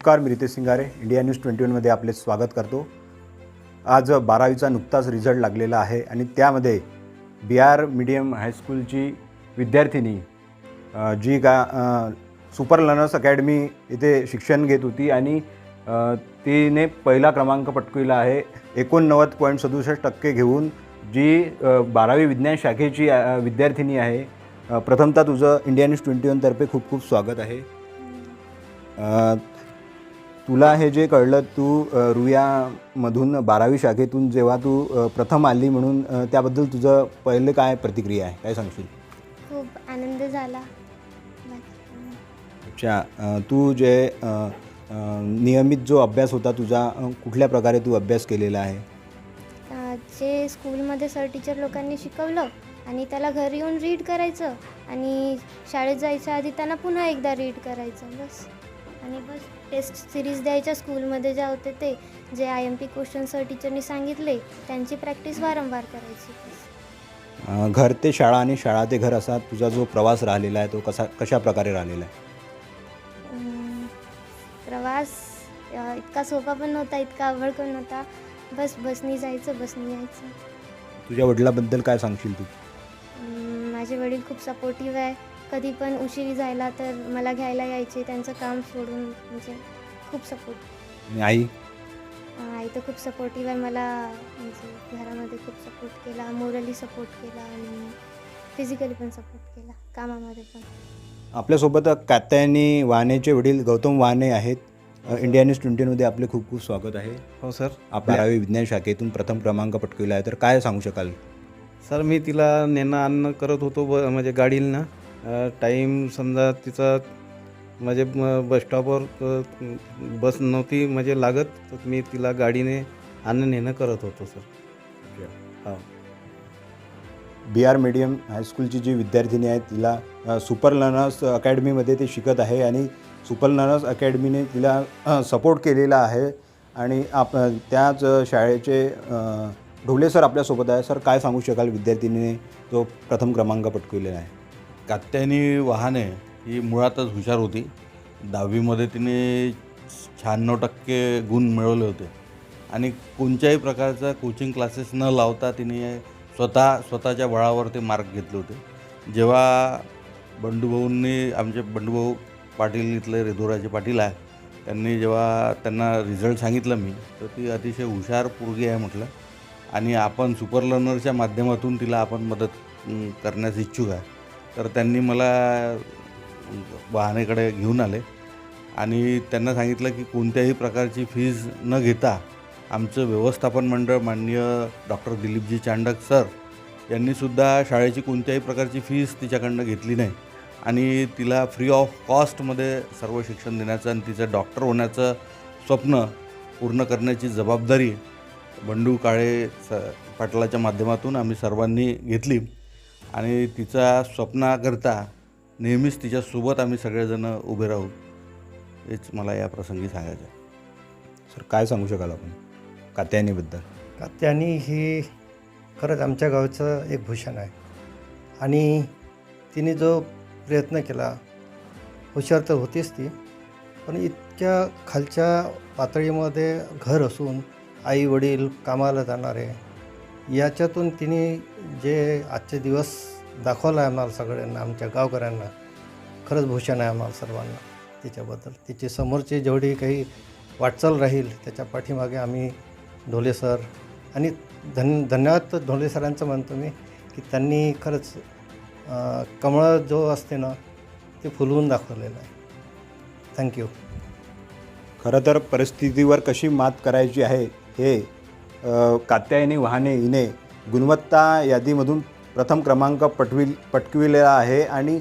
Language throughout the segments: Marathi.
नमस्कार मी Riteish Singare India news twenty वनमध्ये आपले स्वागत करतो. आज बारावीचा नुकताच रिझल्ट लागलेला आहे आणि त्यामध्ये बी आर मीडियम हायस्कूलची विद्यार्थिनी जी का सुपर लर्नर्स अकॅडमी इथे शिक्षण घेत होती आणि तिने पहिला क्रमांक पटकविला आहे. एकोणनव्वद पॉईंट सदुसष्ट टक्के घेऊन जी बारावी विज्ञान शाखेची विद्यार्थिनी आहे. प्रथमतः तुझं इंडिया न्यूज ट्वेंटी वनतर्फे खूप खूप स्वागत आहे. तुला हे जे कळलं तू रुयामधून बारावी शाखेतून जेव्हा तू प्रथम आली म्हणून त्याबद्दल तुझं पहिले काय प्रतिक्रिया आहे? काय सांगशील? खूप आनंद झाला. अच्छा तू जे नियमित जो अभ्यास होता तुझा कुठल्या प्रकारे तू अभ्यास केलेला आहे? जे स्कूलमध्ये सर टीचर लोकांनी शिकवलं आणि त्याला घरी येऊन रीड करायचं आणि शाळेत जायच्या आधी त्यांना पुन्हा एकदा रीड करायचं बस. आणि बस टेस्ट सिरीज द्यायच्या स्कूलमध्ये ज्या होते ते जे I M P question sir टीचरनी सांगितले त्यांची प्रॅक्टिस वारंवार करायची. अ, घर ते शाळा आणि शाळा ते घर असा तुझा जो प्रवास राहिलेला आहे तो कसा कशा प्रकारे राहिलेला आहे? अं, प्रवास अं, इतका सोपा पण नव्हता इतका अवघड पण नव्हता. बस बसनी जायचं बसनी यायचं. तुझ्या वडिलाबद्दल काय सांगशील तू? अं, माझे वडील खूप सपोर्टिव्ह आहे. कधी पण उशिरी जायला तर मला घ्यायला यायचे त्यांचं काम सोडून म्हणजे खूप सपोर्ट आणि आई? आई तर खूप सपोर्टिव्ह आहे मला म्हणजे घरामध्ये खूप सपोर्ट केला मोरली सपोर्ट केला आणि फिजिकली पण सपोर्ट केला कामामध्ये पण. आपल्यासोबत कात्यायनी वाहनेचे वडील गौतम वाहने आहेत. अ, इंडिया न्यूज ट्वेंटीमध्ये आपले खूप खूप स्वागत आहे. हो सर आप बारावी विज्ञान शाखेतून प्रथम क्रमांक पटकविला आहे. तर काय सांगू शकाल? सर मी तिला नेणं आणणं करत होतो ब म्हणजे गाडीला टाईम समजा तिचा म्हणजे म- बस स्टॉपवर अ, बस नव्हती म्हणजे लागत तर मी तिला गाडीने आणणं नेणं करत होतो सर हो. बी आर मीडियम हायस्कूलची जी विद्यार्थिनी आहे तिला सुपर लर्नर्स अकॅडमीमध्ये ते शिकत आहे आणि सुपर लर्नर्स अकॅडमीने तिला सपोर्ट केलेला आहे. आणि आप त्याच शाळेचे ढोले सर आपल्यासोबत आहे सर काय सांगू शकाल विद्यार्थिनीने जो प्रथम क्रमांक पटकविलेला आहे? कात्यायनी वाहने ही मुळातच हुशार होती. दहावीमध्ये तिने शहाण्णव टक्के गुण मिळवले होते. आणि कोणत्याही प्रकारचा कोचिंग क्लासेस न लावता तिने स्वतः स्वतःच्या बळावर ते मार्क घेतले होते. जेव्हा बंडूभाऊंनी आमचे बंडूभाऊ पाटील इथले रेधोराचे पाटील आहे त्यांनी जेव्हा त्यांना रिझल्ट सांगितलं मी तर ती अतिशय हुशार पोरगी आहे म्हटलं. आणि आपण सुपर लर्नरच्या माध्यमातून तिला आपण मदत करण्यास इच्छुक आहे. तर त्यांनी मला वाहनेकडे घेऊन आले. आणि त्यांना सांगितलं की कोणत्याही प्रकारची फीज न घेता आमचं व्यवस्थापन मंडळ माननीय डॉक्टर दिलीपजी चांडक सर यांनीसुद्धा शाळेची कोणत्याही प्रकारची फीज तिच्याकडनं घेतली नाही. आणि तिला फ्री ऑफ कॉस्टमध्ये सर्व शिक्षण देण्याचं आणि तिचं डॉक्टर होण्याचं स्वप्न पूर्ण करण्याची जबाबदारी बंडू काळे स पाटलाच्या माध्यमातून आम्ही सर्वांनी घेतली. आणि तिचा स्वप्नाकरता नेहमीच तिच्यासोबत आम्ही सगळेजण उभे राहू हेच मला या प्रसंगी सांगायचं आहे. सर काय सांगू शकाल आपण? कात्यायनीबद्दल. कात्यानी ही खरंच आमच्या गावचं एक भूषण आहे. आणि तिने जो प्रयत्न केला हुशार तर होतीच ती पण इतक्या खालच्या पातळीमध्ये घर असून आई वडील कामाला जाणारे याच्यातून तिने जे आजचे दिवस दाखवला आहे आम्हाला सगळ्यांना आमच्या गावकऱ्यांना खरंच भूषण आहे आम्हाला सर्वांना तिच्याबद्दल. तिची समोरची जेवढी काही वाटचाल राहील त्याच्या पाठीमागे आम्ही ढोले सर आणि धन धन्यवाद ढोले सरांचं म्हणतो मी की त्यांनी खरंच कमळ जो असते ना ते फुलवून दाखवलेलं आहे. थँक्यू खरं तर परिस्थितीवर कशी मात करायची आहे हे कात्यायनी वाहने हिने गुणवत्ता यादीमधून प्रथम क्रमांक पटविल पटकविलेला आहे आणि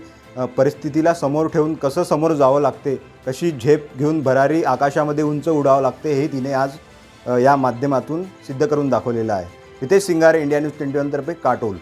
परिस्थितीला समोर ठेवून कसं समोर जावं लागते कशी झेप घेऊन भरारी आकाशामध्ये उंच उडावं लागते हे तिने आज या माध्यमातून सिद्ध करून दाखवलेलं आहे. Ritesh Singare India news twenty वनतर्फे Katol.